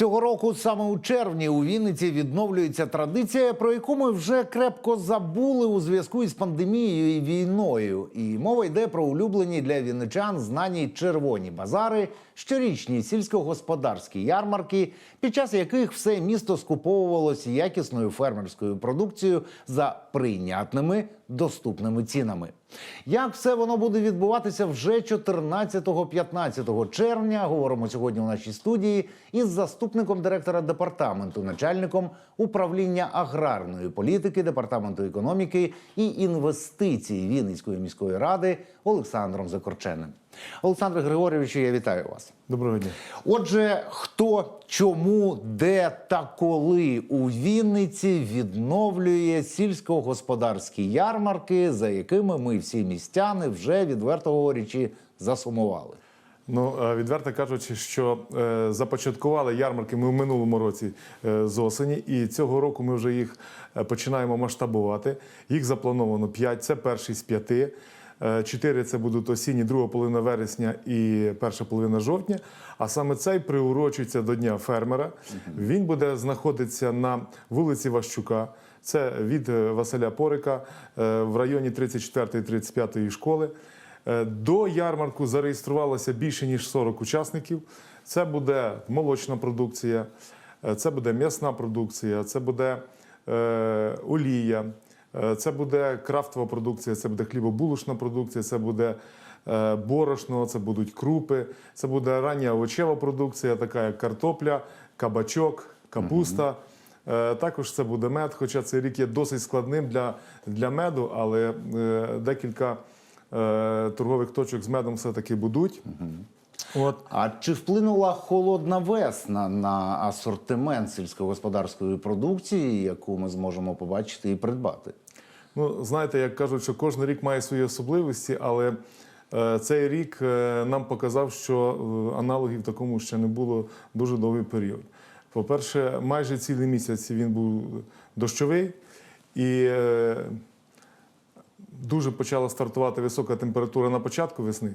Цього року саме у червні у Вінниці відновлюється традиція, про яку ми вже крепко забули у зв'язку із пандемією і війною. І мова йде про улюблені для вінничан знані червоні базари, щорічні сільськогосподарські ярмарки, під час яких все місто скуповувалося якісною фермерською продукцією за прийнятними доступними цінами. Як все воно буде відбуватися вже 14-15 червня? Говоримо сьогодні у нашій студії із заступником директора департаменту, начальником управління аграрної політики, департаменту економіки і інвестицій Вінницької міської ради Олександром Закорченим. Олександр Григорьовичу, я вітаю вас. Доброго дня. Отже, хто, чому, де та коли у Вінниці відновлює сільськогосподарські ярмарки, за якими ми всі містяни вже відверто говорячи засумували. Ну е, відверто кажучи, що е, започаткували ярмарки ми в минулому році е, з осені, і цього року ми вже їх е, починаємо масштабувати. Їх заплановано 5, Це перший з п'яти. Чотири це будуть осінні, друга половина вересня і перша половина жовтня. А саме цей приурочується до Дня фермера. Він буде знаходитися на вулиці Ващука. Це від е, Василя Порика е, в районі 34-35 школи. Е, До ярмарку зареєструвалося більше ніж 40 учасників. Це буде молочна продукція, це буде м'ясна продукція, це буде олія, це буде крафтова продукція, це буде хлібобулочна продукція, це буде е, борошно, це будуть крупи, це буде рання овочева продукція, така як картопля, кабачок, капуста. Е, Також це буде мед, хоча цей рік є досить складним для, для меду, але е, декілька е, торгових точок з медом все-таки будуть. От. А чи вплинула холодна весна на асортимент сільськогосподарської продукції, яку ми зможемо побачити і придбати? Ну, знаєте, як кажуть, що кожен рік має свої особливості, але е, цей рік е, нам показав, що е, аналогів такому ще не було дуже довгий період. По-перше, майже цілий місяць він був дощовий і е, дуже почала стартувати висока температура на початку весни,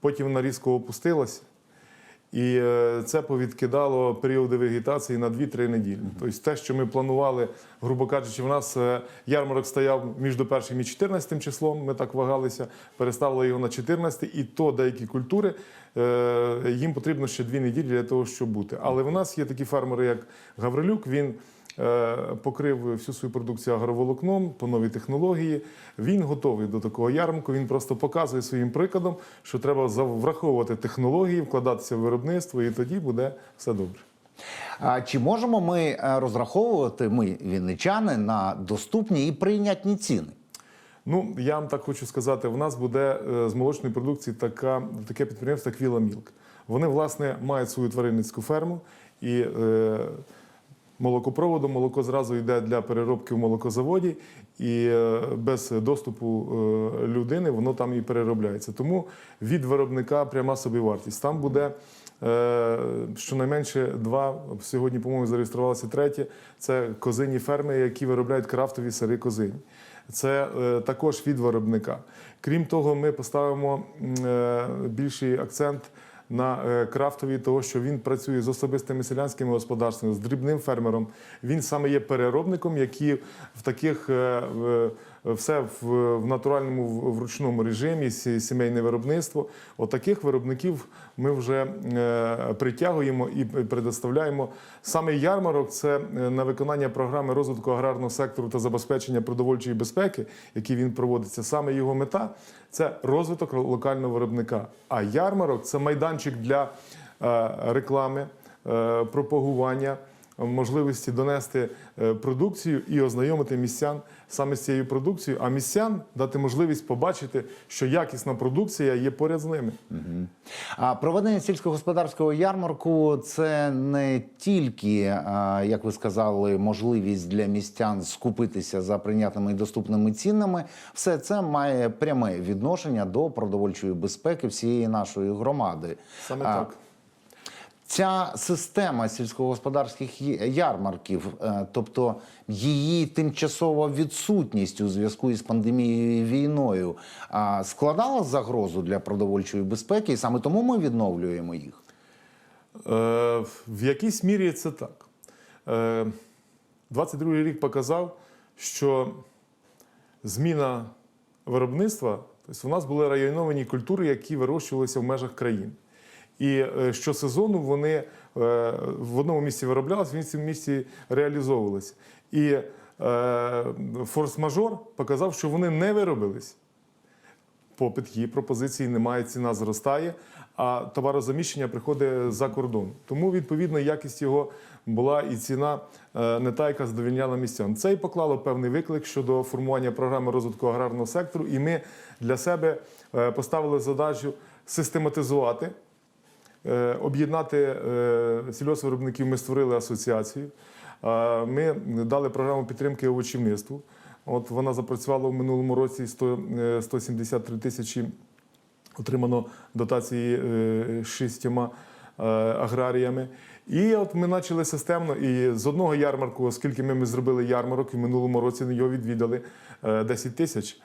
потім вона різко опустилася. І е, це повідкидало періоди вегетації на 2-3 неділі. Тобто те, що ми планували, грубо кажучи, в нас е, ярмарок стояв між першим і 14 числом, ми так вагалися, переставили його на 14, і то деякі культури, е, їм потрібно ще 2 неділі для того, щоб бути. Але в нас є такі фермери, як Гаврилюк, він покрив всю свою продукцію агроволокном по новій технології. Він готовий до такого ярмарку. Він просто показує своїм прикладом, що треба враховувати технології, вкладатися в виробництво, і тоді буде все добре. А чи можемо ми е, розраховувати, ми, вінничани, на доступні і прийнятні ціни? Ну, я вам так хочу сказати, в нас буде е, з молочної продукції така, таке підприємство, як Віла Мілк. Вони, власне, мають свою тваринницьку ферму і е, молокопроводом молоко зразу йде для переробки в молокозаводі, і е, без доступу е, людини воно там і переробляється. Тому від виробника пряма собівартість. Там буде е, щонайменше два, сьогодні, по-моєму, зареєструвалося третє. Це козині ферми, які виробляють крафтові сири козині. Це також від виробника. Крім того, ми поставимо більший акцент на е, крафтові, того, що він працює з особистими селянськими господарствами, з дрібним фермером. Він саме є переробником, який в таких е, все в, в натуральному в- в режимі, сімейне виробництво. От таких виробників ми вже е, притягуємо і предоставляємо. Саме ярмарок це е, на виконання програми розвитку аграрного сектору та забезпечення продовольчої безпеки, який він проводиться. Саме його мета це розвиток локального виробника. А ярмарок це майданчик для е, реклами, пропагування. Можливості донести е, продукцію і ознайомити містян саме з цією продукцією, а містян дати можливість побачити, що якісна продукція є поряд з ними. А проведення сільськогосподарського ярмарку це не тільки, як ви сказали, можливість для містян скупитися за прийнятними і доступними цінами. Все це має пряме відношення до продовольчої безпеки всієї нашої громади. Саме так. Ця система сільськогосподарських ярмарків, е, тобто її тимчасова відсутність у зв'язку із пандемією і війною, складала загрозу для продовольчої безпеки, і саме тому ми відновлюємо їх. Е, В якійсь мірі це так. Е, 22-й рік показав, що зміна виробництва, тобто у нас були районовані культури, які вирощувалися в межах країн. І е, щосезону вони е, в одному місці вироблялися, в іншому місці реалізовувалися. І е, форс-мажор показав, що вони не виробились попит є, пропозиції немає, ціна зростає, а товарозаміщення приходить за кордон. Тому, відповідно, якість його була і ціна не та, яка задовільняла містян. Це і поклало певний виклик щодо формування програми розвитку аграрного сектору, і ми для себе поставили задачу систематизувати. Е, Об'єднати е, сільгоспвиробників ми створили асоціацію. Е, Ми дали програму підтримки овочівництву. От вона запрацювала в минулому році 100, е, 173 тисячі отримано дотації е, шістьма е, аграріями. І от ми почали системно. І з одного ярмарку, оскільки ми, ми зробили ярмарок, і в минулому році його відвідали е, 10 тисяч е,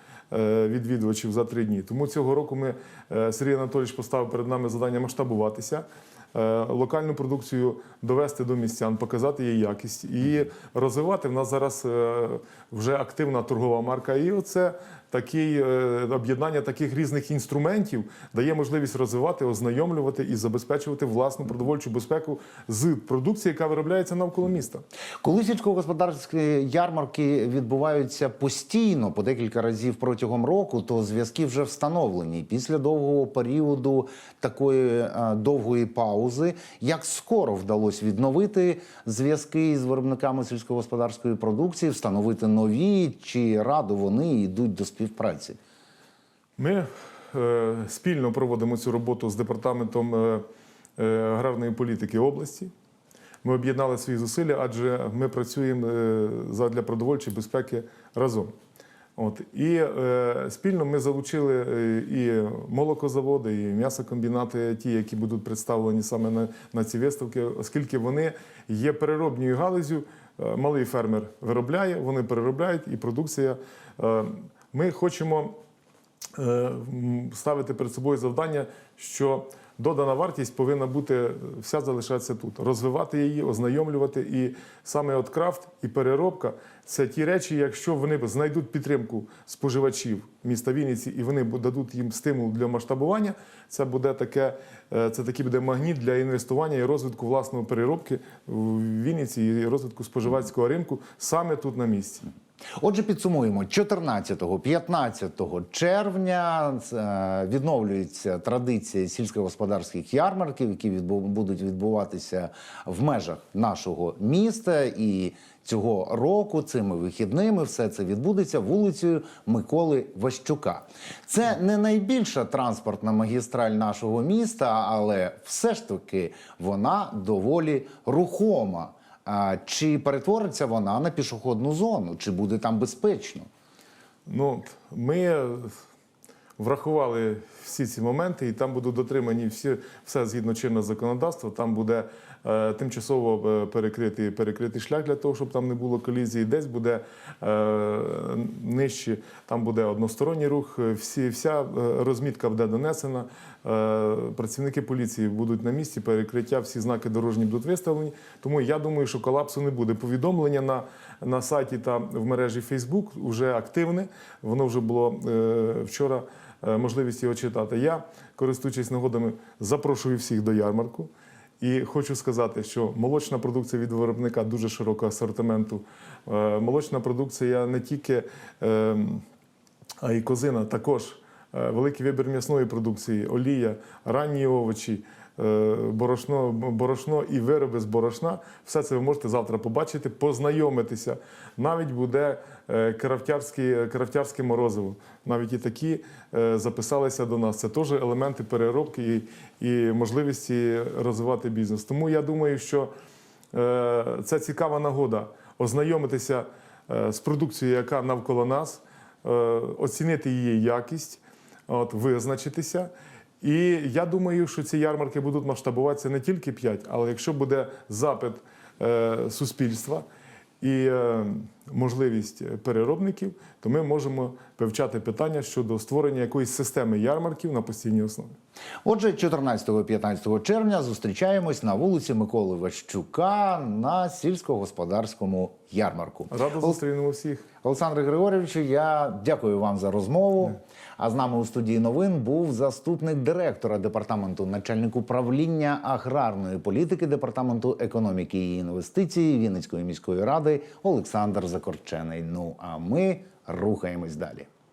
відвідувачів за три дні. Тому цього року ми е, Сергій Анатолійович поставив перед нами завдання масштабуватися. е, Локальну продукцію довести до містян, показати її якість і розвивати. В нас зараз е, вже активна торгова марка. І оце такі е, об'єднання таких різних інструментів дає можливість розвивати, ознайомлювати і забезпечувати власну продовольчу безпеку з продукції, яка виробляється навколо міста. Коли сільськогосподарські ярмарки відбуваються постійно по декілька разів протягом року, то зв'язки вже встановлені. Після довгого періоду такої е, довгої паузи, як скоро вдалося відновити зв'язки з виробниками сільськогосподарської продукції, встановити нові, чи радо вони йдуть до співпраці? Ми е, спільно проводимо цю роботу з департаментом е, е, аграрної політики області. Ми об'єднали свої зусилля, адже ми працюємо е, задля продовольчої безпеки разом. От і е, спільно ми залучили е, і молокозаводи, і м'ясокомбінати, ті, які будуть представлені саме на, на ці виставки, оскільки вони є переробною галузю. Малий фермер виробляє, вони переробляють, і продукція. Ми хочемо е, ставити перед собою завдання, що додана вартість повинна бути вся залишатися тут, розвивати її, ознайомлювати. І саме от крафт і переробка це ті речі, якщо вони знайдуть підтримку споживачів міста Вінниці і вони дадуть їм стимул для масштабування, це буде таке, е, це такий буде магніт для інвестування і розвитку власної переробки в Вінниці і розвитку споживацького ринку саме тут на місці. Отже, підсумуємо 14-15 червня е, відновлюється традиція сільськогосподарських ярмарків, які відбу- будуть відбуватися в межах нашого міста. І цього року цими вихідними все це відбудеться вулицею Миколи Ващука. Це не найбільша транспортна магістраль нашого міста, але все ж таки вона доволі рухома. А чи перетвориться вона на пішохідну зону? Чи буде там безпечно? Ну, ми врахували всі ці моменти, і там будуть дотримані всі, все згідно чинного законодавства. Там буде е, тимчасово е, перекритий, перекритий шлях для того, щоб там не було колізії. Десь буде е, нижче, там буде односторонній рух. Всі, вся е, розмітка буде донесена. Е, працівники поліції будуть на місці, перекриття, всі знаки дорожні будуть виставлені. Тому я думаю, що колапсу не буде. Повідомлення на, на сайті та в мережі Facebook вже активне. Воно вже було е, вчора можливість його читати. Я, користуючись нагодами, запрошую всіх до ярмарку. І хочу сказати, що молочна продукція від виробника дуже широкого асортименту. Е, Молочна продукція не тільки е, а й козина також е, великий вибір м'ясної продукції, олія, ранні овочі, е, борошно, борошно і вироби з борошна. Все це ви можете завтра побачити, познайомитися. Навіть буде е, крафтярське, крафтярське морозиво. Навіть і такі е, записалися до нас. Це теж елементи переробки і, і можливості розвивати бізнес. Тому я думаю, що е, це цікава нагода ознайомитися е, з продукцією, яка навколо нас е, оцінити її якість, от, визначитися. І я думаю, що ці ярмарки будуть масштабуватися не тільки 5, але якщо буде запит е, суспільства. І е, можливість е, переробників, то ми можемо вивчати питання щодо створення якоїсь системи ярмарків на постійній основі. Отже, 14-15 червня зустрічаємось на вулиці Миколи Ващука на сільськогосподарському ярмарку. Радо зустрінемо всіх. Олександре Григорьовичу, я дякую вам за розмову. А з нами у студії новин був заступник директора департаменту, начальник управління аграрної політики департаменту економіки і інвестицій Вінницької міської ради Олександр Закорчений. Ну а ми рухаємось далі.